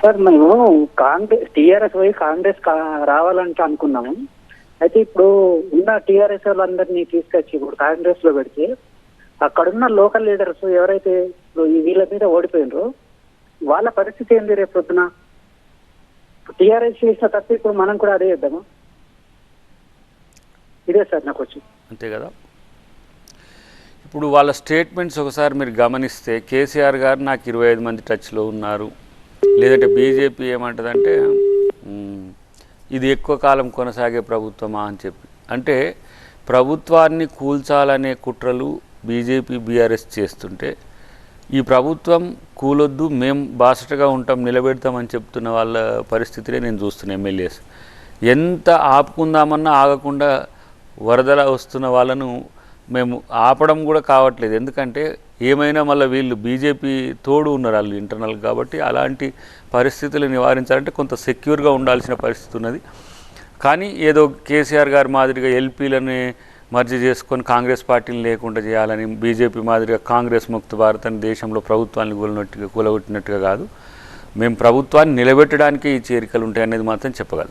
Sir మేము Congress TRS పోయి కాంగ్రెస్ రావాలంటే అనుకున్నాము. అయితే ఇప్పుడు ఉన్న టీఆర్ఎస్ వాళ్ళందరినీ తీసుకొచ్చి ఇప్పుడు కాంగ్రెస్లో పెడితే అక్కడున్న లోకల్ లీడర్స్ ఎవరైతే ఇప్పుడు ఈ వీళ్ళ మీద ఓడిపోయినరో వాళ్ళ పరిస్థితి ఏంది రేపు పొద్దున? టీఆర్ఎస్ చేసిన తప్ప ఇప్పుడు మనం కూడా అదే చేద్దామా? ఇదే సార్ నాకు వచ్చి అంతే కదా? ఇప్పుడు వాళ్ళ స్టేట్మెంట్స్ ఒకసారి మీరు గమనిస్తే కేసీఆర్ గారు నాకు ఇరవై ఐదు మంది టచ్లో ఉన్నారు. లేదంటే బీజేపీ ఏమంటుందంటే ఇది ఎక్కువ కాలం కొనసాగే ప్రభుత్వమా అని చెప్పి. అంటే ప్రభుత్వాన్ని కూల్చాలనే కుట్రలు బీజేపీ బీఆర్ఎస్ చేస్తుంటే ఈ ప్రభుత్వం కూలొద్దు మేం బాసటగా ఉంటాం నిలబెడతామని చెప్తున్న వాళ్ళ పరిస్థితినే నేను చూస్తున్నా ఎమ్మెల్యేస్. ఎంత ఆపుకుందామన్నా ఆగకుండా వరదల వస్తున్న వాళ్ళను మేము ఆపడం కూడా కావట్లేదు. ఎందుకంటే ఏమైనా మళ్ళీ వీళ్ళు బీజేపీ తోడు ఉన్నారు వాళ్ళు ఇంటర్నల్ కాబట్టి అలాంటి పరిస్థితులు నివారించాలంటే కొంత సెక్యూర్గా ఉండాల్సిన పరిస్థితి ఉన్నది. కానీ ఏదో కేసీఆర్ గారి మాదిరిగా ఎల్పీలని మర్జీ చేసుకొని కాంగ్రెస్ పార్టీని లేకుండా చేయాలని బీజేపీ మాదిరిగా కాంగ్రెస్ ముక్త భారత్ అని దేశంలో ప్రభుత్వాన్ని కూలనట్టుగా కూలగొట్టినట్టుగా కాదు. మేము ప్రభుత్వాన్ని నిలబెట్టడానికే ఈ చేరికలు ఉంటాయనేది మాత్రం చెప్పగలం.